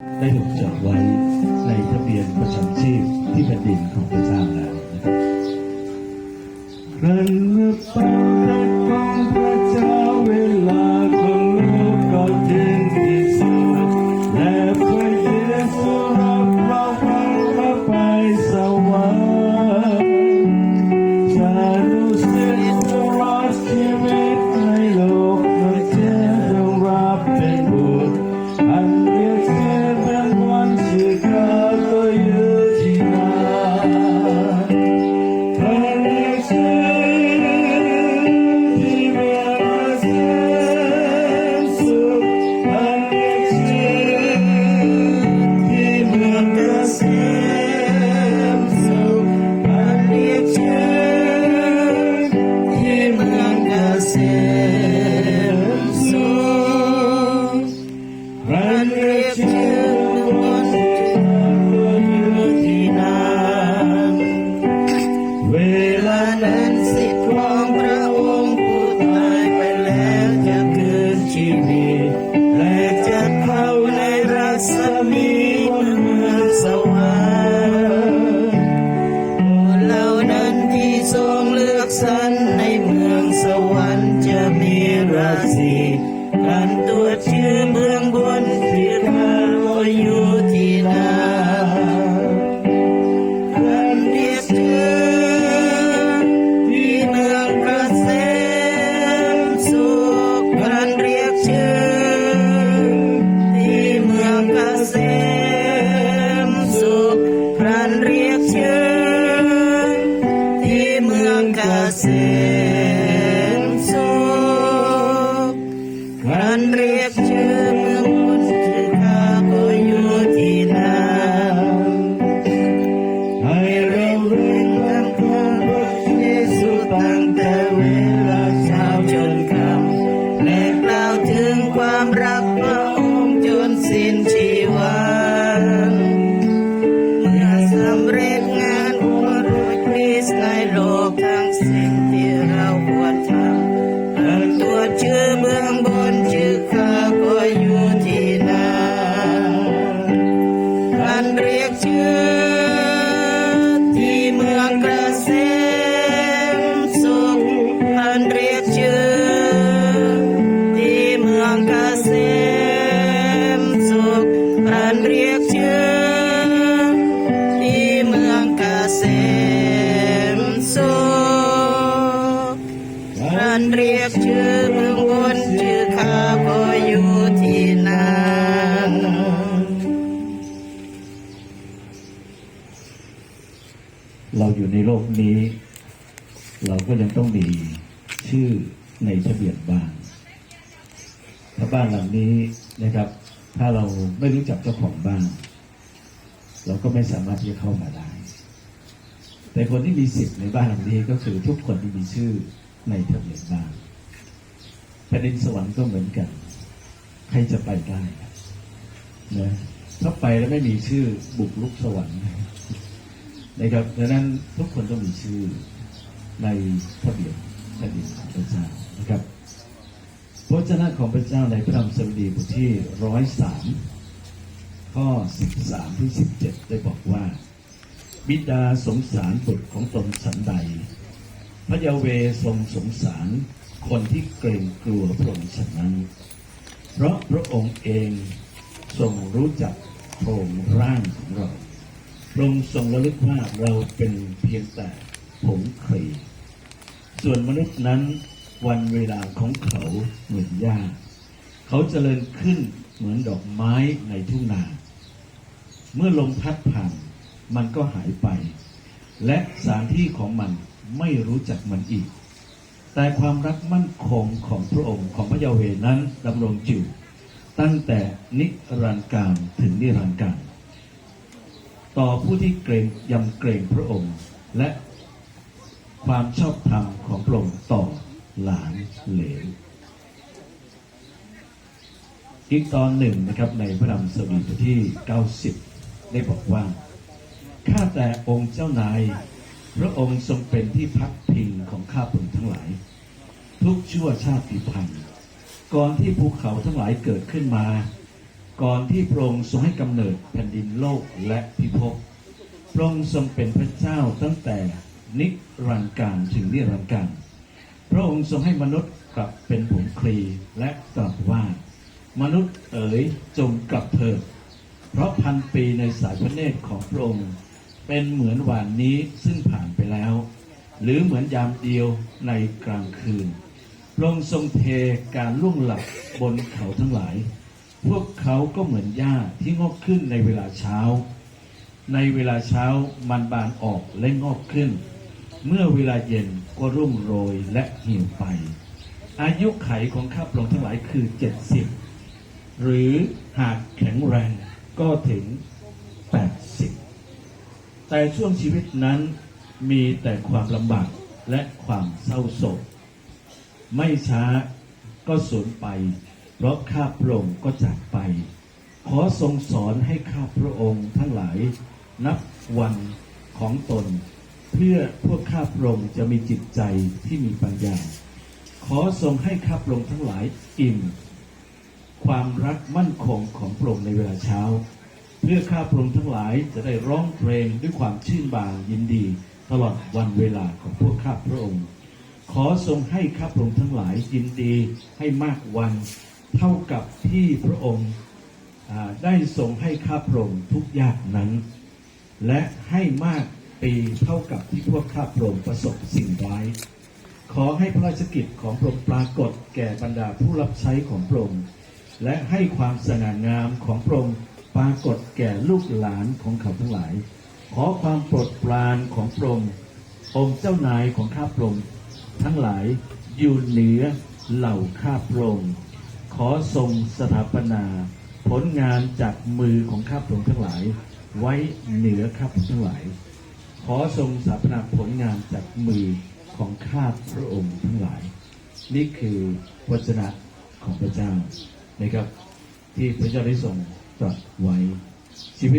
ได้ถูกจดไว้ในทะเบียนประจำชีพที่แผ่นดินของพระเจ้าแล้วนะครับ กสรรในเมืองสวรรค์จะมีราศีการตัวเชื่อานเรียกชื่อ ที่เมืองเกษมสุขกานเรียกชื่อ ที่เมืองเกษมสุขกานเรียกชื่อ อยู่ในโลกนี้ เราก็ยังต้องมีชื่อในทะเบียนบ้าน ถ้าบ้านหลังนี้นะครับ ถ้าเราไม่รู้จักเจ้าของบ้าน เราก็ไม่สามารถที่จะเข้ามาได้ แต่คนที่มีสิทธิ์ในบ้านหลังนี้ก็คือทุกคนที่มีชื่อในทะเบียนบ้านแผ่นดินสวรรค์ก็เหมือนกัน ใครจะไปได้นะถ้าไปแล้วไม่มีชื่อบุกลุกสวรรค์ นะครับดังนั้นทุกคนต้องมีชื่อในทะเบียนแผ่นดินของพระเจ้านะครับพระเจ้าของพระเจ้าในพระธรรมสดุดีบทที่ร้อยสามข้อสิบสามที่สิบเจ็ดได้บอกว่า บิดาสงสารบุตรของตนฉันใด พระยาเวทรงสงสารคนที่เกรงกลัวพระองค์ฉะนั้น เพราะพระองค์เองทรงรู้จักโครงร่างของเรา พระองทรงระลึกว่าเราเป็นเพียงแต่ผงคลีส่วนมนุษย์นั้นวันเวลาของเขาเหมือนหญ้า เขาเจริญขึ้นเหมือนดอกไม้ในทุ่งนา เมื่อลมพัดผ่านมันก็หายไป และสถานที่ของมันไม่รู้จักมันอีก แต่ความรักมั่นคงของพระองค์ของพระยาเวนั้นดำรงอยู่ตั้งแต่นิรันดร์การถึงนิรันดร์การ ต่อผู้ที่เกรงยำเกรงพระองค์ และความชอบธรรมของพระองค์ต่อหลานเหลนอีกตอนหนึ่งนะครับในพระธรรมสดุดีบทที่ 90 ได้บอกว่า ข้าแต่องค์เจ้านาย พระองค์ทรงเป็นที่พักพิงของข้าพงทั้งหลาย ทุกชั่วชาติพันธุ์ก่อนที่ภูเขาทั้งหลายเกิดขึ้นมา ก่อนที่พระองค์ทรงให้กำเนิดแผ่นดินโลกและพิภพพระองค์ทรงเป็นพระเจ้าตั้งแต่นิรันดร์การถึงนิรันดร์การพระองค์ทรงให้มนุษย์กลับเป็นผงคลีและตรัสว่า มนุษย์เอ๋ยจงกลับเถิดเพราะพันปีในสายพระเนตรของพระองค์ เป็นเหมือนวานนี้ซึ่งผ่านไปแล้ว หรือเหมือนยามเดียวในกลางคืนพระองค์ทรงเทการล่วงหลับบนเขาทั้งหลาย พวกเขาก็เหมือนหญ้าที่งอกขึ้นในเวลาเช้า ในเวลาเช้ามันบานออกและงอกขึ้น เมื่อเวลาเย็นก็รุ่งโรยและเหี่ยวไป อายุไขของข้าพระองค์ทั้งหลายคือเจ็ดสิบหรือหากแข็งแรงก็ถึงแปดสิบแต่ช่วงชีวิตนั้นมีแต่ความลำบากและความเศร้าโศก ไม่ช้าก็สูญไป เพราะข้าพระองค์ก็จากไป ขอทรงสอนให้ข้าพระองค์ทั้งหลาย นับวันของตน เพื่อพวกข้าพระองค์จะมีจิตใจที่มีปัญญา ขอทรงให้ข้าพระองค์ทั้งหลายอิ่ม ความรักมั่นคงของพระองค์ในเวลาเช้า เพื่อข้าพระองค์ทั้งหลายจะได้ร้องเพลงด้วยความชื่นบานยินดี ตลอดวันเวลาของพวกข้าพระองค์ ขอทรงให้ข้าพระองค์ทั้งหลายยินดีให้มากวัน เท่ากับที่พระองค์ได้ทรงให้ข้าพระองค์ทุกยากนั้น และให้มากปีเท่ากับที่พวกข้าพระองค์ประสบสิ่งร้าย ขอให้พระราชกิจของพระองค์ปรากฏแก่บรรดาผู้รับใช้ของพระองค์และให้ความสง่างามของพระองค์ปรากฏแก่ลูกหลานของเขาทั้งหลาย ขอความโปรดปรานของพระองค์องค์เจ้านายของข้าพระองค์ทั้งหลายอยู่เหนือเหล่าข้าพระองค์ ขอทรงสถาปนา ผลงานจากมือของข้าพระองทั้งหลาย ไว้เหนือข้าพระองทั้งหลาย ขอทรงสถาปนาผลงานจากมือของข้าพระองค์ทั้งหลาย นี่คือวจนะของพระเจ้านะครับ ที่พระเจ้าได้ทรงตรัสไว้ชีวิต